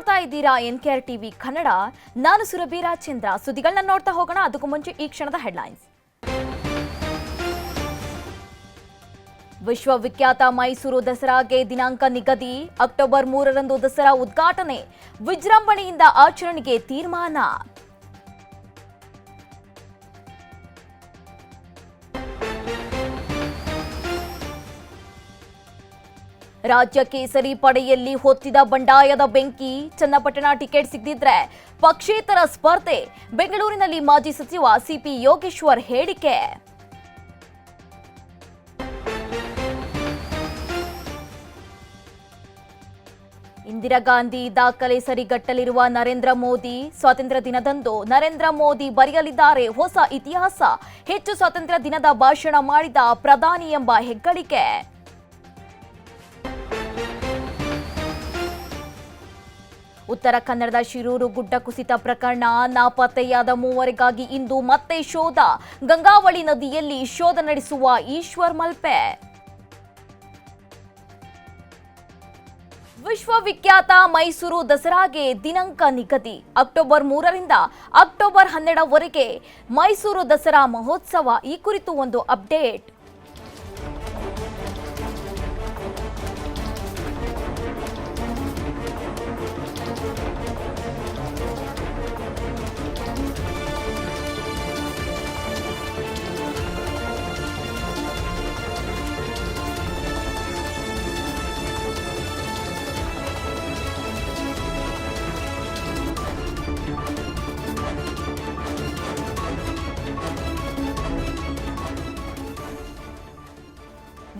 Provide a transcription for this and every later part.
ನೋಡ್ತಾ ಇದ್ದೀರಾ N K R TV Kannada? ನಾನು ಸುರಭಿ ರಾಜೇಂದ್ರ. ಸುದ್ದಿಗಳನ್ನ ನೋಡ್ತಾ ಹೋಗೋಣ. ಅದಕ್ಕೂ ಮುಂಚೆ ಈ ಕ್ಷಣದ ಹೆಡ್ಲೈನ್ಸ್. ವಿಶ್ವವಿಖ್ಯಾತ ಮೈಸೂರು ದಸರಾಗೆ ದಿನಾಂಕ ನಿಗದಿ. ಅಕ್ಟೋಬರ್ ಮೂರರಂದು ದಸರಾ ಉದ್ಘಾಟನೆ. ವಿಜೃಂಭಣೆಯಿಂದ ಆಚರಣೆಗೆ ತೀರ್ಮಾನ. ರಾಜ್ಯ ಕೇಸರಿ ಪಡೆಯಲ್ಲಿ ಹೊತ್ತಿದ ಬಂಡಾಯದ ಬೆಂಕಿ ಚನ್ನಪಟ್ಟಣ ಟಿಕೆಟ್ ಸಿಗದಿದ್ರೆ ಪಕ್ಷೇತರ ಸ್ಪರ್ಧೆ. ಬೆಂಗಳೂರಿನಲ್ಲಿ ಮಾಜಿ ಸಚಿವ ಸಿಪಿ ಯೋಗೇಶ್ವರ್ ಹೇಳಿಕೆ. ಇಂದಿರಾ ಗಾಂಧಿ ದಾಖಲೆ ಸರಿಗಟ್ಟಲಿರುವ ನರೇಂದ್ರ ಮೋದಿ. ಸ್ವಾತಂತ್ರ್ಯ ದಿನದಂದು ನರೇಂದ್ರ ಮೋದಿ ಬರೆಯಲಿದ್ದಾರೆ ಹೊಸ ಇತಿಹಾಸ. ಹೆಚ್ಚು ಸ್ವಾತಂತ್ರ್ಯ ದಿನದ ಭಾಷಣ ಮಾಡಿದ ಪ್ರಧಾನಿ ಎಂಬ ಹೆಗ್ಗಳಿಕೆ. ಉತ್ತರ ಕನ್ನಡದ ಶಿರೂರು ಗುಡ್ಡ ಕುಸಿತ ಪ್ರಕರಣ ನಾಪತ್ತೆಯಾದ ಮೂವರಿಗಾಗಿ ಇಂದು ಮತ್ತೆ ಶೋಧ. ಗಂಗಾವಳಿ ನದಿಯಲ್ಲಿ ಶೋಧ ನಡೆಸುವ ಈಶ್ವರ್ ಮಲ್ಪೆ. ವಿಶ್ವವಿಖ್ಯಾತ ಮೈಸೂರು ದಸರಾಗೆ ದಿನಾಂಕ ನಿಗದಿ. ಅಕ್ಟೋಬರ್ ಮೂರರಿಂದ ಅಕ್ಟೋಬರ್ ಹನ್ನೆರಡವರೆಗೆ ಮೈಸೂರು ದಸರಾ ಮಹೋತ್ಸವ ಈ ಕುರಿತು ಒಂದು ಅಪ್ಡೇಟ್.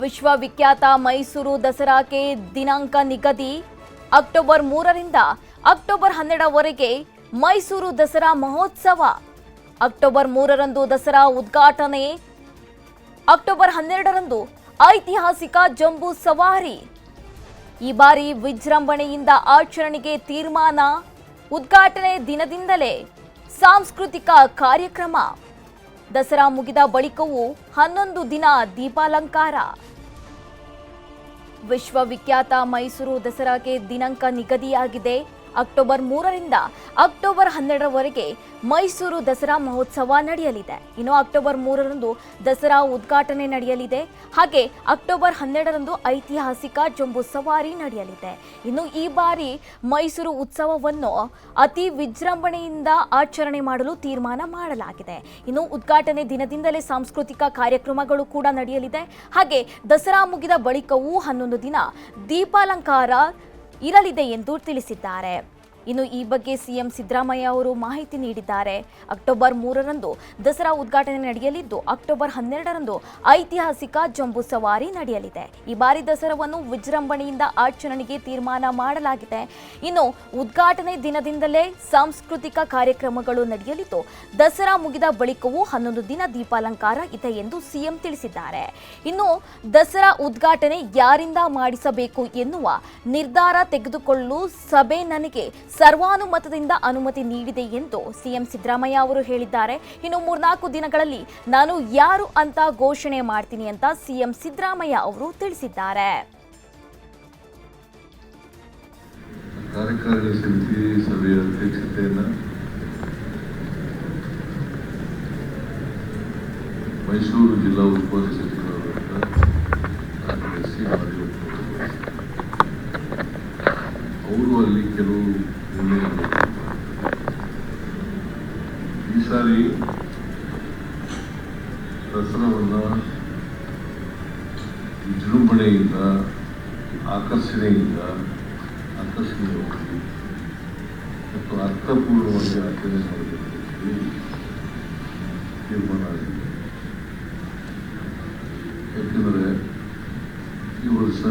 ವಿಶ್ವವಿಖ್ಯಾತ ಮೈಸೂರು ದಸರಾಕ್ಕೆ ದಿನಾಂಕ ನಿಗದಿ ಅಕ್ಟೋಬರ್ ಮೂರರಿಂದ ಅಕ್ಟೋಬರ್ ಹನ್ನೆರಡವರೆಗೆ ಮೈಸೂರು ದಸರಾ ಮಹೋತ್ಸವ. ಅಕ್ಟೋಬರ್ ಮೂರರಂದು ದಸರಾ ಉದ್ಘಾಟನೆ. ಅಕ್ಟೋಬರ್ ಹನ್ನೆರಡರಂದು ಐತಿಹಾಸಿಕ ಜಂಬೂ ಸವಾರಿ. ಈ ಬಾರಿ ವಿಜೃಂಭಣೆಯಿಂದ ಆಚರಣೆಗೆ ತೀರ್ಮಾನ. ಉದ್ಘಾಟನೆ ದಿನದಿಂದಲೇ ಸಾಂಸ್ಕೃತಿಕ ಕಾರ್ಯಕ್ರಮ. ದಸರಾ ಮುಗಿದ ಬಳಿಕವೂ ಹನ್ನೊಂದು ದಿನ ದೀಪಾಲಂಕಾರ. ವಿಶ್ವವಿಖ್ಯಾತ ಮೈಸೂರು ದಸರಾಗೆ ದಿನಾಂಕ ನಿಗದಿಯಾಗಿದೆ. ಅಕ್ಟೋಬರ್ ಮೂರರಿಂದ ಅಕ್ಟೋಬರ್ ಹನ್ನೆರಡರವರೆಗೆ ಮೈಸೂರು ದಸರಾ ಮಹೋತ್ಸವ ನಡೆಯಲಿದೆ. ಇನ್ನು ಅಕ್ಟೋಬರ್ ಮೂರರಂದು ದಸರಾ ಉದ್ಘಾಟನೆ ನಡೆಯಲಿದೆ. ಹಾಗೆ ಅಕ್ಟೋಬರ್ ಹನ್ನೆರಡರಂದು ಐತಿಹಾಸಿಕ ಜಂಬೂ ಸವಾರಿ ನಡೆಯಲಿದೆ. ಇನ್ನು ಈ ಬಾರಿ ಮೈಸೂರು ಉತ್ಸವವನ್ನು ಅತಿ ವಿಜೃಂಭಣೆಯಿಂದ ಆಚರಣೆ ಮಾಡಲು ತೀರ್ಮಾನ ಮಾಡಲಾಗಿದೆ. ಇನ್ನು ಉದ್ಘಾಟನೆ ದಿನದಿಂದಲೇ ಸಾಂಸ್ಕೃತಿಕ ಕಾರ್ಯಕ್ರಮಗಳು ಕೂಡ ನಡೆಯಲಿದೆ. ಹಾಗೆ ದಸರಾ ಮುಗಿದ ಬಳಿಕವೂ ಹನ್ನೊಂದು ದಿನ ದೀಪಾಲಂಕಾರ ಇರಲಿದೆ ಎಂದು ತಿಳಿಸಿದ್ದಾರೆ. ಇನ್ನು ಈ ಬಗ್ಗೆ ಸಿಎಂ ಸಿದ್ದರಾಮಯ್ಯ ಅವರು ಮಾಹಿತಿ ನೀಡಿದ್ದಾರೆ. ಅಕ್ಟೋಬರ್ ಮೂರರಂದು ದಸರಾ ಉದ್ಘಾಟನೆ ನಡೆಯಲಿದ್ದು, ಅಕ್ಟೋಬರ್ ಹನ್ನೆರಡರಂದು ಐತಿಹಾಸಿಕ ಜಂಬೂ ಸವಾರಿ ನಡೆಯಲಿದೆ. ಈ ಬಾರಿ ದಸರಾವನ್ನು ವಿಜೃಂಭಣೆಯಿಂದ ಆಚರಣೆಗೆ ತೀರ್ಮಾನ ಮಾಡಲಾಗಿದೆ. ಇನ್ನು ಉದ್ಘಾಟನೆ ದಿನದಿಂದಲೇ ಸಾಂಸ್ಕೃತಿಕ ಕಾರ್ಯಕ್ರಮಗಳು ನಡೆಯಲಿದ್ದು, ದಸರಾ ಮುಗಿದ ಬಳಿಕವೂ ಹನ್ನೊಂದು ದಿನ ದೀಪಾಲಂಕಾರ ಇದೆ ಎಂದು ಸಿಎಂ ತಿಳಿಸಿದ್ದಾರೆ. ಇನ್ನು ದಸರಾ ಉದ್ಘಾಟನೆ ಯಾರಿಂದ ಮಾಡಿಸಬೇಕು ಎನ್ನುವ ನಿರ್ಧಾರ ತೆಗೆದುಕೊಳ್ಳಲು ಸಭೆ ನನಗೆ ಸರ್ವಾನುಮತದಿಂದ ಅನುಮತಿ ನೀಡಿದೆ ಎಂದು ಸಿಎಂ ಸಿದ್ದರಾಮಯ್ಯ ಅವರು ಹೇಳಿದ್ದಾರೆ. ಇನ್ನು ಮೂರ್ನಾಲ್ಕು ದಿನಗಳಲ್ಲಿ ನಾನು ಯಾರು ಅಂತ ಘೋಷಣೆ ಮಾಡ್ತೀನಿ ಅಂತ ಸಿಎಂ ಸಿದ್ದರಾಮಯ್ಯ ಅವರು ತಿಳಿಸಿದ್ದಾರೆ. ಕಾರ್ಯಕಾರಿ ಸಭೆಯ ಅಧ್ಯಕ್ಷತೆಯನ್ನು ಮೈಸೂರು ಜಿಲ್ಲಾ ಉಸ್ತುವಾರಿ ಕಾರ್ಯದರ್ಶಿ ಅವರು ಅಲ್ಲಿ ಕೆಲವು ನಿರ್ಣಯಗಳು ಈ ಸಾರಿ ದಸರಾವನ್ನು ವಿಜೃಂಭಣೆಯಿಂದ ಆಕರ್ಷಣೆಯಿಂದ ಆಕರ್ಷಣೀಯವಾಗಿ ಮತ್ತು ಹೇಳಿ ತೀರ್ಮಾನ ಆಗಿದೆ ಯಾಕೆಂದರೆ ಈ ವರ್ಷ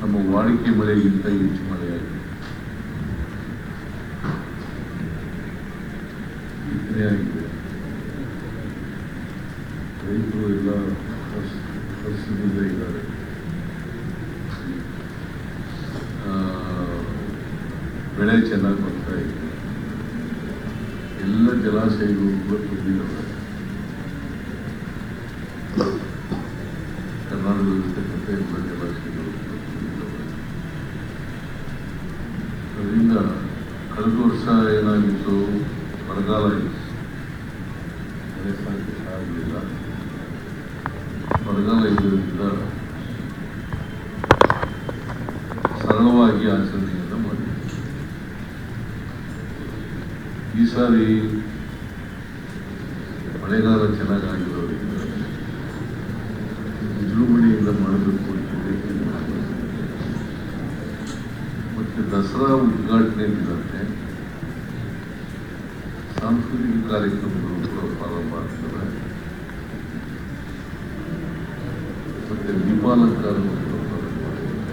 ನಮ್ಮ ವಾಡಿಕೆ ಮಳೆಗಿಂತ ಹೆಚ್ಚು ಮಳೆಯಾಗಿದೆ ಆಗಿದೆ ರೈತರು ಎಲ್ಲ ಹರ್ಷ- ಇದ್ದಾರೆ ಬೆಳೆ ಚೆನ್ನಾಗಿ ಬರ್ತಾ ಇದೆ ಎಲ್ಲ ಜಲಾಶಯಗಳು ಕೂಡ ಕರ್ನಾಟಕದಲ್ಲಿರ್ತಕ್ಕಂಥ ಎಲ್ಲ ಜಲಾಶಯಗಳು ಕೂಡ ತುಂಬಿದ್ದಾವೆ ಅದರಿಂದ ಕಳೆದ ವರ್ಷ ಏನಾಗಿತ್ತು? ಬರಗಾಲ ಇತ್ತು. ಆಗಲಿಲ್ಲ. ಬರಗಾಲ ಇದ್ದರಿಂದ ಸರಳವಾಗಿ ಆಚರಣೆಯನ್ನು ಮಾಡಿದ್ವಿ ಈ ಸಾರಿ. ಮಳೆಗಾಲ ಚೆನ್ನಾಗಾಗಿರೋದ್ರಿಂದ ವಿಜೃಂಭಣೆಯಿಂದ ಮಾಡಬೇಕು ಮತ್ತು ದಸರಾ ಉದ್ಘಾಟನೆ ಇದ್ದಂತೆ ಸಾಂಸ್ಕೃತಿಕ ಕಾರ್ಯಕ್ರಮಗಳು ಕೂಡ ಪ್ರಾರಂಭ ಆಗ್ತವೆ. ಮತ್ತು ದೀಪಾಲಂಕಾರಗಳು ಕೂಡ ಪ್ರಾರಂಭ ಆಗ್ತವೆ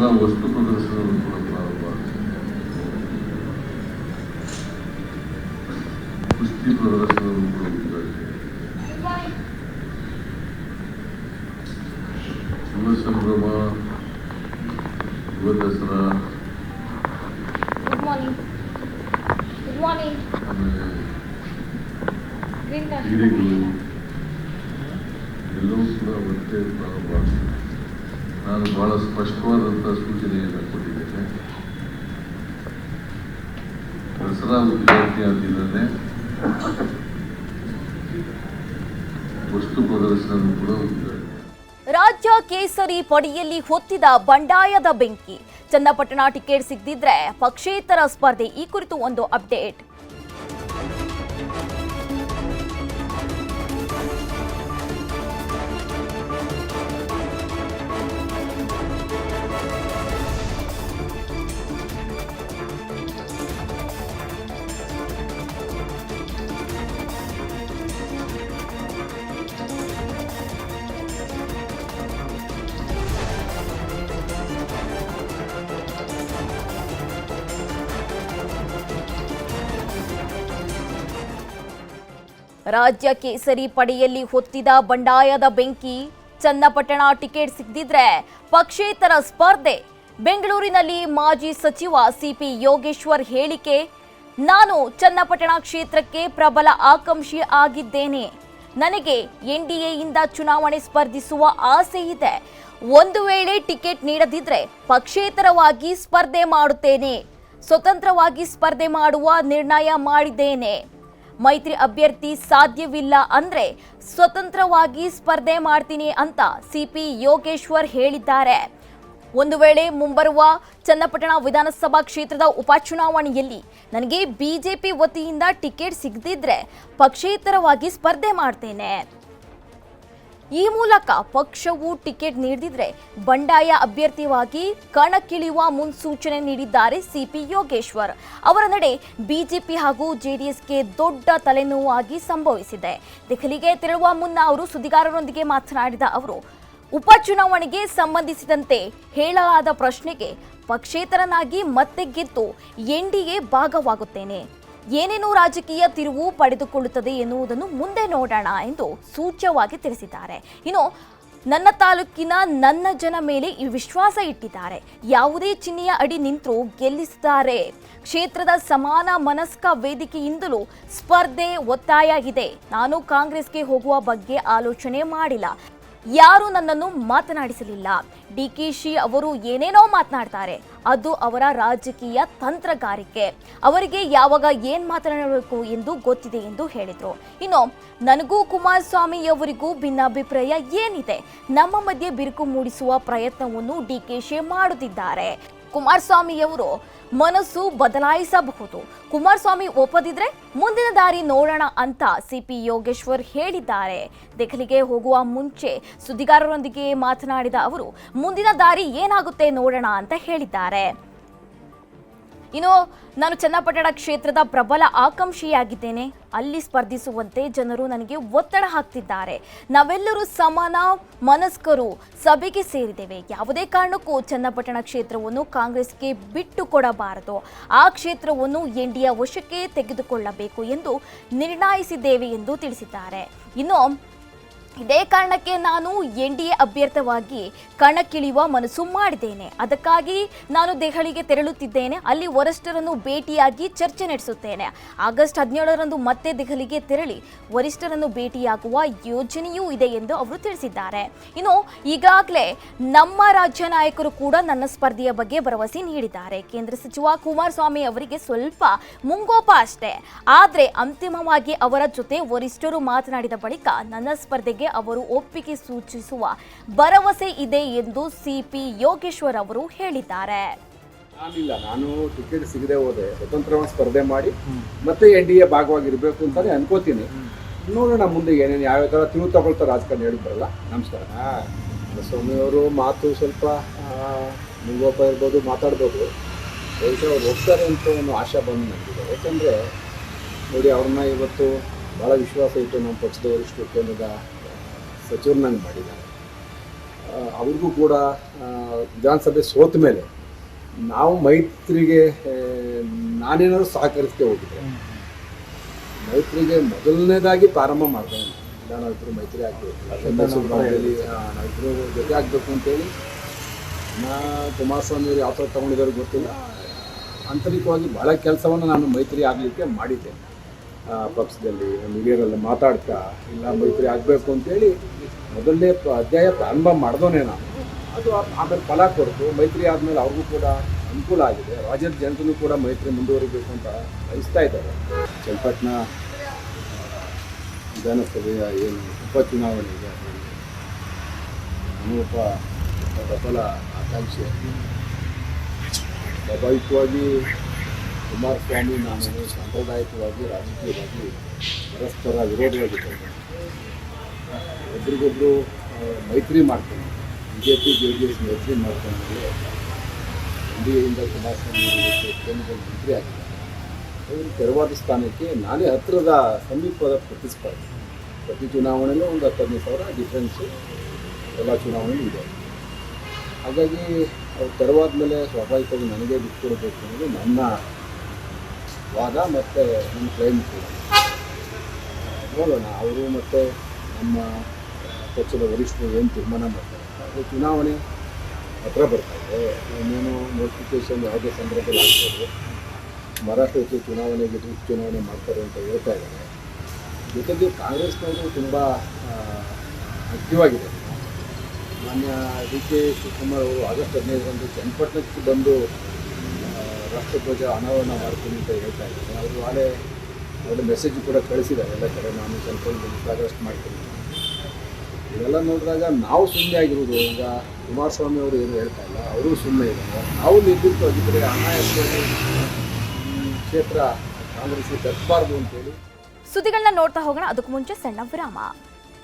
ದಸರಾ ವಸ್ತು ಪ್ರದರ್ಶನವನ್ನು ಕೂಡ ಪ್ರಾರಂಭ ಕುಸ್ತಿ ಪ್ರದರ್ಶನವನ್ನು ಕೂಡ ಉದ್ಘಾಟನೆ ಯುವ ಸಂಭ್ರಮ ಯುವ ದಸರಾ ಕ್ರೀಡೆಗಳು ಎಲ್ಲವೂ ಕೂಡ ಮತ್ತೆ ಪ್ರಾರಂಭ ನಾನು ಬಹಳ ಸ್ಪಷ್ಟವಾದಂಥ ಸೂಚನೆಯನ್ನು ಕೊಟ್ಟಿದ್ದೇನೆ. ದಸರಾ ಉದ್ಘಾಟನೆ ಆದ ವಸ್ತು ಪ್ರದರ್ಶನ ಕೂಡ ರಾಜ್ಯ ಕೇಸರಿ ಪಡಿಯಲ್ಲಿ ಹೊತ್ತಿದ ಬಂಡಾಯದ ಬೆಂಕಿ. ಚನ್ನಪಟ್ಟಣ ಟಿಕೆಟ್ ಸಿಗದಿದ್ರೆ ಪಕ್ಷೇತರ ಸ್ಪರ್ಧೆ ಈ ಕುರಿತು ಒಂದು ಅಪ್ಡೇಟ್. ರಾಜ್ಯ ಕೇಸರಿ ಪಡೆಯಲ್ಲಿ ಹೊತ್ತಿದ ಬಂಡಾಯದ ಬೆಂಕಿ, ಚನ್ನಪಟ್ಟಣ ಟಿಕೆಟ್ ಸಿಗದಿದ್ರೆ ಪಕ್ಷೇತರ ಸ್ಪರ್ಧೆ. ಬೆಂಗಳೂರಿನಲ್ಲಿ ಮಾಜಿ ಸಚಿವ ಸಿಪಿ ಯೋಗೇಶ್ವರ್ ಹೇಳಿಕೆ, ನಾನು ಚನ್ನಪಟ್ಟಣ ಕ್ಷೇತ್ರಕ್ಕೆ ಪ್ರಬಲ ಆಕಾಂಕ್ಷಿ ಆಗಿದ್ದೇನೆ. ನನಗೆ ಎನ್ಡಿಎಯಿಂದ ಚುನಾವಣೆ ಸ್ಪರ್ಧಿಸುವ ಆಸೆ ಇದೆ. ಒಂದು ವೇಳೆ ಟಿಕೆಟ್ ನೀಡದಿದ್ರೆ ಪಕ್ಷೇತರವಾಗಿ ಸ್ಪರ್ಧೆ ಮಾಡುತ್ತೇನೆ. ಸ್ವತಂತ್ರವಾಗಿ ಸ್ಪರ್ಧೆ ಮಾಡುವ ನಿರ್ಣಯ ಮಾಡಿದ್ದೇನೆ. ಮೈತ್ರಿ ಅಭ್ಯರ್ಥಿ ಸಾಧ್ಯವಿಲ್ಲ ಅಂದ್ರೆ ಸ್ವತಂತ್ರವಾಗಿ ಸ್ಪರ್ಧೆ ಮಾಡ್ತೀನಿ ಅಂತ ಸಿಪಿ ಯೋಗೇಶ್ವರ್ ಹೇಳಿದ್ದಾರೆ. ಒಂದು ವೇಳೆ ಮುಂಬರುವ ಚನ್ನಪಟ್ಟಣ ವಿಧಾನಸಭಾ ಕ್ಷೇತ್ರದ ಉಪಚುನಾವಣೆಯಲ್ಲಿ ನನಗೆ ಬಿಜೆಪಿ ವತಿಯಿಂದ ಟಿಕೆಟ್ ಸಿಗದಿದ್ರೆ ಪಕ್ಷೇತರವಾಗಿ ಸ್ಪರ್ಧೆ ಮಾಡ್ತೇನೆ. ಈ ಮೂಲಕ ಪಕ್ಷವು ಟಿಕೆಟ್ ನೀಡಿದ್ರೆ ಬಂಡಾಯ ಅಭ್ಯರ್ಥಿಯಾಗಿ ಕಣಕ್ಕಿಳಿಯುವ ಮುನ್ಸೂಚನೆ ನೀಡಿದ್ದಾರೆ ಸಿಪಿ ಯೋಗೇಶ್ವರ್. ಅವರ ನಡೆ ಬಿಜೆಪಿ ಹಾಗೂ ಜೆಡಿಎಸ್ಗೆ ದೊಡ್ಡ ತಲೆನೋವಾಗಿ ಸಂಭವಿಸಿದೆ. ದೆಹಲಿಗೆ ತೆರಳುವ ಮುನ್ನ ಅವರು ಸುದ್ದಿಗಾರರೊಂದಿಗೆ ಮಾತನಾಡಿದ ಅವರು, ಉಪಚುನಾವಣೆಗೆ ಸಂಬಂಧಿಸಿದಂತೆ ಹೇಳಲಾದ ಪ್ರಶ್ನೆಗೆ ಪಕ್ಷೇತರನಾಗಿ ಮತ್ತೆ ಗೆದ್ದು ಎನ್ಡಿಎ ಭಾಗವಾಗುತ್ತೇನೆ. ಏನೇನು ರಾಜಕೀಯ ತಿರುವು ಪಡೆದುಕೊಳ್ಳುತ್ತದೆ ಎನ್ನುವುದನ್ನು ಮುಂದೆ ನೋಡೋಣ ಎಂದು ಸೂಚ್ಯವಾಗಿ ತಿಳಿಸಿದ್ದಾರೆ. ಇನ್ನು ನನ್ನ ತಾಲೂಕಿನ ನನ್ನ ಜನ ಮೇಲೆ ಈ ವಿಶ್ವಾಸ ಇಟ್ಟಿದ್ದಾರೆ. ಯಾವುದೇ ಚಿಹ್ನೆಯ ಅಡಿ ನಿಂತರೂ ಗೆಲ್ಲಿಸಿದ್ದಾರೆ ಕ್ಷೇತ್ರದ ಸಮಾನ ಮನಸ್ಕ ವೇದಿಕೆಯಿಂದಲೂ ಸ್ಪರ್ಧೆ ಒತ್ತಾಯ ಇದೆ. ನಾನು ಕಾಂಗ್ರೆಸ್ಗೆ ಹೋಗುವ ಬಗ್ಗೆ ಆಲೋಚನೆ ಮಾಡಿಲ್ಲ. ಯಾರು ನನ್ನನ್ನು ಮಾತನಾಡಿಸಲಿಲ್ಲ. ಡಿ ಕೆ ಶಿ ಅವರು ಏನೇನೋ ಮಾತನಾಡ್ತಾರೆ. ಅದು ಅವರ ರಾಜಕೀಯ ತಂತ್ರಗಾರಿಕೆ. ಅವರಿಗೆ ಯಾವಾಗ ಏನ್ ಮಾತನಾಡಬೇಕು ಎಂದು ಗೊತ್ತಿದೆ ಎಂದು ಹೇಳಿದ್ರು. ಇನ್ನು ನನಗೂ ಕುಮಾರಸ್ವಾಮಿ ಅವರಿಗೂ ಭಿನ್ನಾಭಿಪ್ರಾಯ ಏನಿದೆ? ನಮ್ಮ ಮಧ್ಯೆ ಬಿರುಕು ಮೂಡಿಸುವ ಪ್ರಯತ್ನವನ್ನು ಡಿ ಕೆ ಶಿ ಮಾಡುತ್ತಿದ್ದಾರೆ. ಕುಮಾರಸ್ವಾಮಿಯವರು ಮನಸ್ಸು ಬದಲಾಯಿಸಬಹುದು. ಕುಮಾರಸ್ವಾಮಿ ಒಪ್ಪದಿದ್ರೆ ಮುಂದಿನ ದಾರಿ ನೋಡೋಣ ಅಂತ ಸಿಪಿ ಯೋಗೇಶ್ವರ್ ಹೇಳಿದ್ದಾರೆ. ದೆಹಲಿಗೆ ಹೋಗುವ ಮುಂಚೆ ಸುದ್ದಿಗಾರರೊಂದಿಗೆ ಮಾತನಾಡಿದ ಅವರು, ಮುಂದಿನ ದಾರಿ ಏನಾಗುತ್ತೆ ನೋಡೋಣ ಅಂತ ಹೇಳಿದ್ದಾರೆ. ಇನ್ನು ನಾನು ಚನ್ನಪಟ್ಟಣ ಕ್ಷೇತ್ರದ ಪ್ರಬಲ ಆಕಾಂಕ್ಷಿಯಾಗಿದ್ದೇನೆ. ಅಲ್ಲಿ ಸ್ಪರ್ಧಿಸುವಂತೆ ಜನರು ನನಗೆ ಒತ್ತಡ ಹಾಕ್ತಿದ್ದಾರೆ. ನಾವೆಲ್ಲರೂ ಸಮಾನ, ಮನಸ್ಕರು ಸಭೆಗೆ ಸೇರಿದ್ದೇವೆ. ಯಾವುದೇ ಕಾರಣಕ್ಕೂ ಚನ್ನಪಟ್ಟಣ ಕ್ಷೇತ್ರವನ್ನು ಕಾಂಗ್ರೆಸ್ಗೆ ಬಿಟ್ಟು ಕೊಡಬಾರದು. ಆ ಕ್ಷೇತ್ರವನ್ನು ಎನ್ಡಿಎ ವಶಕ್ಕೆ ತೆಗೆದುಕೊಳ್ಳಬೇಕು ಎಂದು ನಿರ್ಣಯಿಸಿದ್ದೇವೆ ಎಂದು ತಿಳಿಸಿದ್ದಾರೆ. ಇನ್ನು ಇದೇ ಕಾರಣಕ್ಕೆ ನಾನು ಎನ್ ಡಿ ಎ ಅಭ್ಯರ್ಥವಾಗಿ ಕಣಕ್ಕಿಳಿಯುವ ಮನಸ್ಸು ಮಾಡಿದ್ದೇನೆ. ಅದಕ್ಕಾಗಿ ನಾನು ದೆಹಲಿಗೆ ತೆರಳುತ್ತಿದ್ದೇನೆ. ಅಲ್ಲಿ ವರಿಷ್ಠರನ್ನು ಭೇಟಿಯಾಗಿ ಚರ್ಚೆ ನಡೆಸುತ್ತೇನೆ. ಆಗಸ್ಟ್ ಹದಿನೇಳರಂದು ಮತ್ತೆ ದೆಹಲಿಗೆ ತೆರಳಿ ವರಿಷ್ಠರನ್ನು ಭೇಟಿಯಾಗುವ ಯೋಜನೆಯೂ ಇದೆ ಎಂದು ಅವರು ತಿಳಿಸಿದ್ದಾರೆ. ಇನ್ನು ಈಗಾಗಲೇ ನಮ್ಮ ರಾಜ್ಯ ನಾಯಕರು ಕೂಡ ನನ್ನ ಸ್ಪರ್ಧೆಯ ಬಗ್ಗೆ ಭರವಸೆ ನೀಡಿದ್ದಾರೆ. ಕೇಂದ್ರ ಸಚಿವ ಕುಮಾರಸ್ವಾಮಿ ಅವರಿಗೆ ಸ್ವಲ್ಪ ಮುಂಗೋಪ ಅಷ್ಟೇ. ಆದರೆ ಅಂತಿಮವಾಗಿ ಅವರ ಜೊತೆ ವರಿಷ್ಠರು ಮಾತನಾಡಿದ ಬಳಿಕ ನನ್ನ ಸ್ಪರ್ಧೆಗೆ ಅವರು ಒಪ್ಪಿಗೆ ಸೂಚಿಸುವ ಭರವಸೆ ಇದೆ ಎಂದು ಸಿಪಿ ಯೋಗೇಶ್ವರ್ ಅವರು ಹೇಳಿದ್ದಾರೆ. ನಾನಿಲ್ಲ. ನಾನು ಟಿಕೆಟ್ ಸಿಗದೆ ಹೋದೆ. ಸ್ವತಂತ್ರವಾಗಿ ಸ್ಪರ್ಧೆ ಮಾಡಿ ಮತ್ತೆ ಎನ್ ಡಿ ಎ ಭಾಗವಾಗಿರ್ಬೇಕು ಅಂತಾನೆ ಅನ್ಕೋತೀನಿ. ನೋಡೋಣ ಮುಂದೆ ಏನೇನು ಯಾವ ಥರ ತಿರು ತಗೊಳ್ತಾರೆ ರಾಜಕಾರಣ ಹೇಳಿ ಬರಲ್ಲ. ನಮಸ್ಕಾರ. ಸ್ವಾಮಿ ಅವರು ಮಾತು ಸ್ವಲ್ಪ ಮುಂಗೋಪ ಇರ್ಬೋದು ಮಾತಾಡ್ಬೋದು. ಬಹುಶಃ ಅವ್ರು ಹೋಗ್ತಾರೆ ಅಂತ ಒಂದು ಆಶಾ ಬಂದು ನನಗಿದೆ ಯಾಕಂದರೆ ನೋಡಿ ಅವ್ರನ್ನ ಇವತ್ತು ಭಾಳ ವಿಶ್ವಾಸ ಇತ್ತು ನಮ್ಮ ಪಕ್ಷದ ವರಿಷ್ಠರು ಕೇಂದ್ರದ ಸಚಿವರನ್ನಂಗೆ ಮಾಡಿದ್ದಾರೆ. ಅವ್ರಿಗೂ ಕೂಡ ವಿಧಾನಸಭೆ ಸೋತ ಮೇಲೆ ನಾವು ಮೈತ್ರಿಗೆ ನಾನೇನಾದ್ರು ಸಹಕರಿಸದೆ ಹೋಗಿದ್ದೆ ಮೈತ್ರಿಗೆ ಮೊದಲನೇದಾಗಿ ಪ್ರಾರಂಭ ಮಾಡಿದೆ ನಾವಿಬ್ಬರು ಮೈತ್ರಿ ಆಗಬೇಕು. ನಾವಿಬ್ಬರು ಜೊತೆ ಆಗಬೇಕು ಅಂತೇಳಿ ನಾ ಕುಮಾರಸ್ವಾಮಿ ಅವರು ಯಾವ ಥರ ತೊಗೊಂಡಿದ್ದಾರೆ ಗೊತ್ತಿಲ್ಲ. ಆಂತರಿಕವಾಗಿ ಭಾಳ ಕೆಲಸವನ್ನು ನಾನು ಮೈತ್ರಿ ಆಗಲಿಕ್ಕೆ ಮಾಡಿದ್ದೆ ಆ, ಪಕ್ಷದಲ್ಲಿ ಹಿರಿಯರೆಲ್ಲ ಮಾತಾಡ್ತಾ, ಇಲ್ಲ ಮೈತ್ರಿ ಆಗಬೇಕು ಅಂತೇಳಿ ಮೊದಲನೇ ಅಧ್ಯಾಯ ಪ್ರಾರಂಭ ಮಾಡ್ದೋನೇ ನಾನು ಅದು ಆಮೇಲೆ ಫಲ ಕೊಡ್ತು. ಮೈತ್ರಿ ಆದಮೇಲೆ ಅವ್ರಿಗೂ ಕೂಡ ಅನುಕೂಲ ಆಗಿದೆ. ರಾಜ್ಯದ ಜನತೆಯೂ ಕೂಡ ಮೈತ್ರಿ ಮುಂದುವರಿಬೇಕು ಅಂತ ಬಯಸ್ತಾ ಇದ್ದಾರೆ. ಚನ್ನಪಟ್ಟಣ ವಿಧಾನಸಭೆಯ ಏನು ಉಪಚುನಾವಣೆ ಇದೆ ಒಬ್ಬ ಪ್ರಬಲ ಆಕಾಂಕ್ಷೆ. ಸ್ವಾಭಾವಿಕವಾಗಿ ಕುಮಾರಸ್ವಾಮಿ ನಾನು ಸಾಂಪ್ರದಾಯಿಕವಾಗಿ ರಾಜಕೀಯವಾಗಿ ಪರಸ್ಪರ ವಿರೋಧವಾಗಿ ಒಬ್ರಿಗೊಬ್ರು ಆ, ಮೈತ್ರಿ ಮಾಡ್ತಾನೆ B J P J D S ಮೈತ್ರಿ ಮಾಡ್ಕೊಂಡ್ಮೇಲೆ ಎನ್ ಡಿ ಎಯಿಂದ ಕುಮಾರಸ್ವಾಮಿ ಕೇಂದ್ರದಲ್ಲಿ ಮಂತ್ರಿ ಆಗಿದ್ದಾರೆ. ಅವರು ತೆರವಾದ ಸ್ಥಾನಕ್ಕೆ ನಾನೇ ಹತ್ತಿರದ ಸಮೀಪದ ಪ್ರತಿಸ್ಪರ್ಧಿ. ಪ್ರತಿ ಚುನಾವಣೆಯಲ್ಲೂ ಒಂದು ಹತ್ತು ಹದಿನೈದು ಸಾವಿರ ಡಿಫ್ರೆನ್ಸು ಎಲ್ಲ ಚುನಾವಣೆಯೂ ಇದೆ. ಹಾಗಾಗಿ ಅವ್ರು ತೆರವಾದ ಮೇಲೆ ಸ್ವಾಭಾವಿಕವಾಗಿ ನನಗೆ ಬಿಟ್ಕೊಡ್ಬೇಕು ಅನ್ನೋದು ನನ್ನ ವಾದ ಮತ್ತು ನಮ್ಮ ಕ್ಲೈಂಟ್ ನೋಡೋಣ, ಅವರು ಮತ್ತು ನಮ್ಮ ಪಕ್ಷದ ವರಿಷ್ಠರು ಏನು ತೀರ್ಮಾನ ಮಾಡ್ತಾರೆ. ಅದು ಚುನಾವಣೆ ಹತ್ರ ಬರ್ತಾ ಇದೆ. ಇನ್ನೇನು ನೋಟಿಫಿಕೇಶನ್ ಯಾವುದೇ ಸಂದರ್ಭದಲ್ಲಿ ಆಗ್ಬೋದು. ಮಹಾರಾಷ್ಟ್ರಕ್ಕೆ ಚುನಾವಣೆಗೆ ಉಪಚುನಾವಣೆ ಮಾಡ್ತಾರೆ ಅಂತ ಹೇಳ್ತಾ ಇದ್ದಾರೆ. ಜೊತೆಗೆ ಕಾಂಗ್ರೆಸ್ನವರು ತುಂಬ ಆಕ್ಟಿವ್ ಆಗಿದೆ ಮಾನ್ಯ ಡಿ ಕೆ ಶಿವಕುಮಾರ್ ಅವರು ಆಗಸ್ಟ್ ಹದಿನೈದರಂದು ಚನ್ನಪಟ್ಟಣಕ್ಕೆ ಬಂದು ರಾಷ್ಟ್ರಧ್ವಜ ಅನಾವರಣ ಮಾಡ್ತೀನಿ ಅಂತ ಹೇಳ್ತಾ ಇದ್ದಾರೆ. ಅವರು ಆಲೇ ಅವರು ಮೆಸೇಜ್ ಕೂಡ ಕಳಿಸಿದ್ದಾರೆ ಎಲ್ಲ ಕಡೆ. ನಾನು ಸ್ವಲ್ಪ ಆಗಸ್ಟ್ ಮಾಡ್ತೀನಿ. ಇದೆಲ್ಲ ನೋಡಿದಾಗ ನಾವು ಸುಮ್ಮನೆ ಆಗಿರೋದು. ಈಗ ಕುಮಾರಸ್ವಾಮಿ ಅವರು ಏನು ಹೇಳ್ತಾ ಇಲ್ಲ. ಅವರು ಸುಮ್ಮನೆ ಇದ್ದಾರೆ. ನಾವು ನಿರ್ದಿಷ್ಟವಾಗಿದ್ದರೆ ಅಧಿಕಾರಿ ಈ ಕ್ಷೇತ್ರ ಕಾಂಗ್ರೆಸ್ಗೆ ತಪ್ಪಬಾರ್ದು ಅಂತೇಳಿ. ಸುದ್ದಿಗಳನ್ನ ನೋಡ್ತಾ ಹೋಗೋಣ. ಅದಕ್ಕೂ ಮುಂಚೆ ಸಣ್ಣ ವಿರಾಮ.